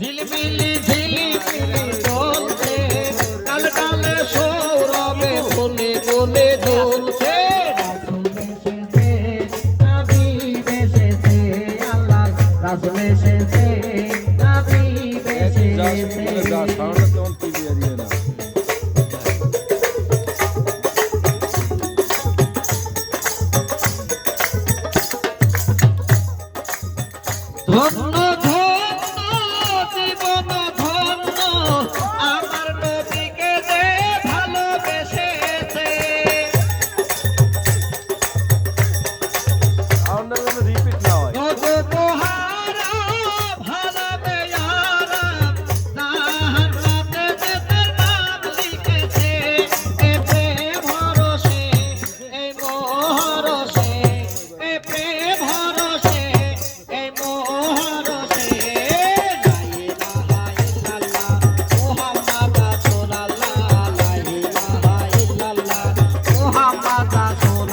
ঝিলমিলি ঝিলিমিলি চলছে। কাল কালে সৌরভে ফুলে ফুলে দুলছে রাসুল এসেছে নবী এসেছে ধন্য